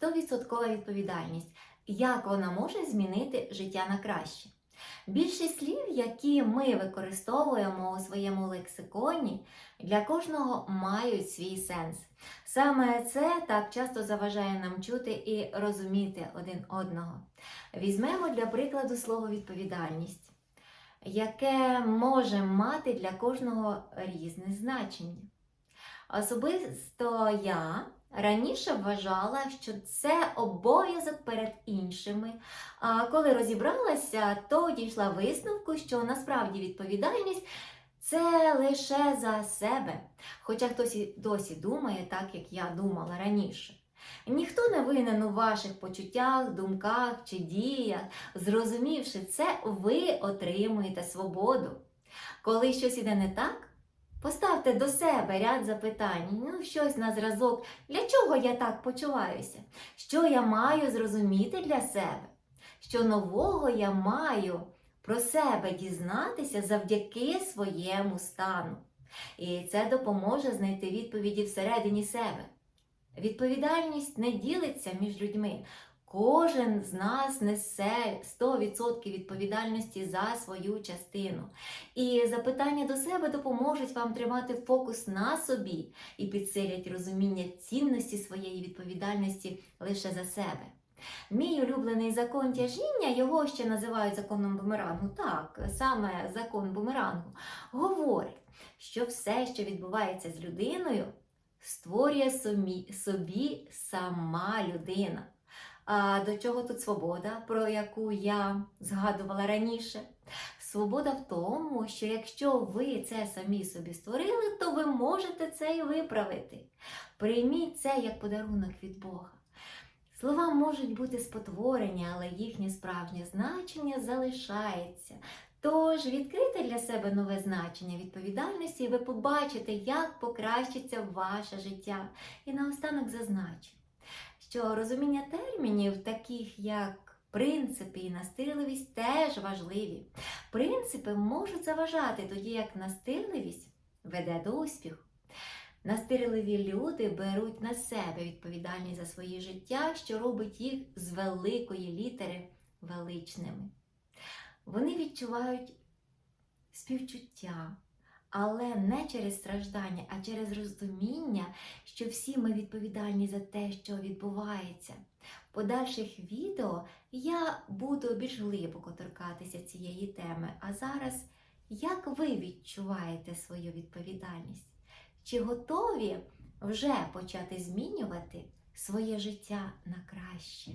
100% відповідальність. Як вона може змінити життя на краще? Більшість слів, які ми використовуємо у своєму лексиконі, для кожного мають свій сенс. Саме це так часто заважає нам чути і розуміти один одного. Візьмемо для прикладу слово відповідальність, яке може мати для кожного різне значення. Особисто я раніше вважала, що це обов'язок перед іншими. А коли розібралася, то дійшла висновку, що насправді відповідальність це лише за себе. Хоча хтось і досі думає так, як я думала раніше. Ніхто не винен у ваших почуттях, думках чи діях. Зрозумівши це, ви отримуєте свободу. Коли щось іде не так, поставте до себе ряд запитань, ну щось на зразок, для чого я так почуваюся? Що я маю зрозуміти для себе? Що нового я маю про себе дізнатися завдяки своєму стану? І це допоможе знайти відповіді всередині себе. Відповідальність не ділиться між людьми. Кожен з нас несе 100% відповідальності за свою частину. І запитання до себе допоможуть вам тримати фокус на собі і підсилять розуміння цінності своєї відповідальності лише за себе. Мій улюблений закон тяжіння, його ще називають законом бумерангу. Так, саме закон бумерангу, говорить, що все, що відбувається з людиною, створює собі, сама людина. До чого тут свобода, про яку я згадувала раніше? Свобода в тому, що якщо ви це самі собі створили, то ви можете це і виправити. Прийміть це як подарунок від Бога. Слова можуть бути спотворені, але їхнє справжнє значення залишається. Тож відкрийте для себе нове значення відповідальності, і ви побачите, як покращиться ваше життя. І наостанок зазначу, що розуміння термінів, таких як принципи і настирливість, теж важливі. Принципи можуть заважати, тоді як настирливість веде до успіху. Настирливі люди беруть на себе відповідальність за своє життя, що робить їх з великої літери величними. Вони відчувають співчуття, але не через страждання, а через розуміння, що всі ми відповідальні за те, що відбувається. В подальших відео я буду більш глибоко торкатися цієї теми. А зараз, як ви відчуваєте свою відповідальність? Чи готові вже почати змінювати своє життя на краще?